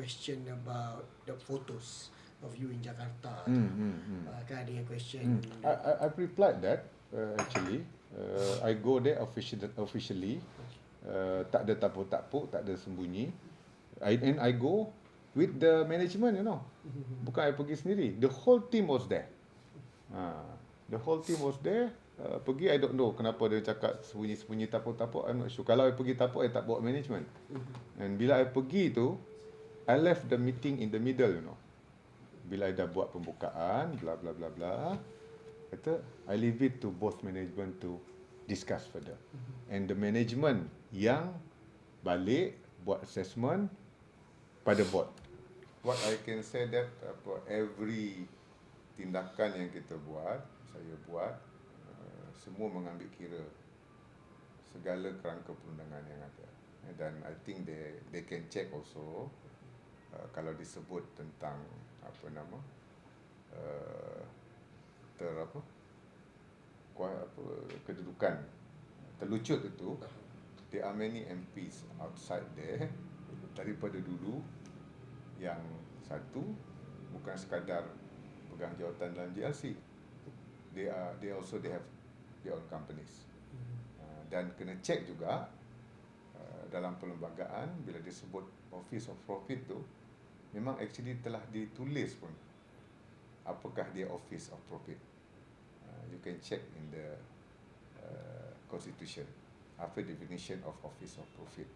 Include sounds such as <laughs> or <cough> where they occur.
question about the photos of you in Jakarta. Hmm, hmm, hmm. Uh, kan ada yang question. Hmm. I, I, I've replied that uh, actually. Uh, I go there officially, officially. Uh, tak ada tapuk-tapuk, tak ada sembunyi. I, and I go with the management, you know. <laughs> Bukan I pergi sendiri. The whole team was there. Uh, <laughs> the whole team was there. Uh, pergi, I don't know kenapa dia cakap sembunyi-sembunyi tapuk-tapuk. I'm not sure. Kalau I pergi tapuk, I tak bawa management. <laughs> And bila I pergi tu, I left the meeting in the middle, you know. Bila I dah buat pembukaan, bla bla bla bla. Kata, I leave it to both management to discuss further. And the management yang balik buat assessment pada board. What I can say that apa every tindakan yang kita buat, saya buat uh, semua mengambil kira segala kerangka perundangan yang ada. Dan I think they they can check also uh, kalau disebut tentang apa nama uh, ter apa kuat apa kedudukan terlucut itu there are many MPs outside there daripada dulu yang satu bukan sekadar pegang jawatan dalam JLC they are they also they have their own companies. Uh, dan kena check juga dalam perlembagaan bila disebut office of profit tu memang actually telah ditulis pun apakah dia office of profit. Uh, you can check in the uh, constitution apa definition of office of profit